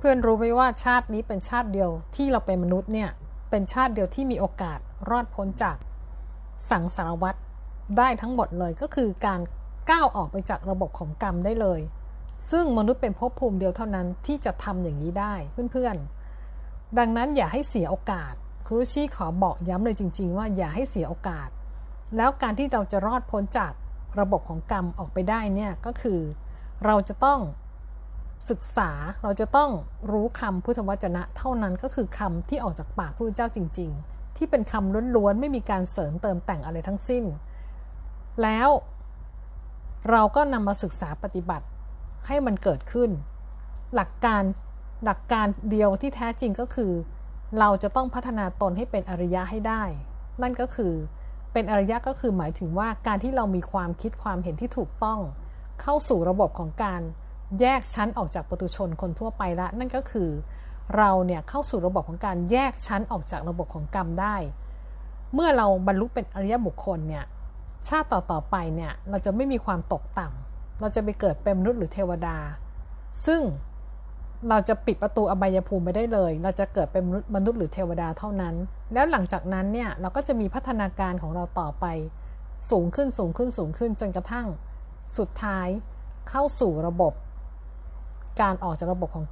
เพื่อนๆรู้ไหมว่าชาตินี้เป็นชาติเดียวที่เราเป็นมนุษย์เนี่ย เป็นชาติเดียวที่มีโอกาสรอดพ้นจากสังสารวัตรได้ทั้งหมดเลยก็คือการก้าวออกไปจากระบบของกรรมได้เลย ซึ่งมนุษย์เป็นภพภูมิเดียวเท่านั้นที่จะทำอย่างนี้ได้เพื่อนๆ ดังนั้นอย่าให้เสียโอกาสครูชี่ขอบอกย้ำเลยจริง ๆ ว่าอย่าให้เสียโอกาส แล้วการที่เราจะรอดพ้นจากระบบของกรรมออกไปได้เนี่ยก็คือ เราจะต้อง ศึกษาเราจะต้องรู้คำพุทธวจนะ เท่านั้นก็คือคำที่ออกจากปากพระเจ้าจริง ๆ ที่เป็นคำล้วนๆไม่มีการเสริมเติมแต่งอะไรทั้งสิ้น แล้วเราก็นำมาศึกษาปฏิบัติให้มันเกิดขึ้น หลักการหลักการเดียวที่แท้จริงก็คือ เราจะต้องพัฒนาตนให้เป็นอริยะให้ได้ นั่นก็คือเป็นอริยะก็คือหมายถึงว่าการที่เรามีความคิดความเห็นที่ถูกต้อง เข้าสู่ระบบของการ แยกชั้นออกจากปุถุชนคนทั่วไปละ นั่นก็คือเราเนี่ยเข้าสู่ระบบของการแยกชั้นออกจากระบบของกรรมได้ เมื่อเราบรรลุเป็นอริยบุคคลเนี่ยชาติต่อๆไปเนี่ยเราจะไม่มีความตกต่ำเราจะไปเกิดเป็นมนุษย์หรือเทวดา ซึ่งเราจะปิดประตูอบายภูมิไปได้เลย เราจะเกิดเป็นมนุษย์หรือเทวดาเท่านั้น แล้วหลังจากนั้นเนี่ยเราก็จะมีพัฒนาการของเราต่อไป สูงขึ้นสูงขึ้นสูงขึ้นจนกระทั่ง สุดท้ายเข้าสู่ระบบ การออกจากระบบของ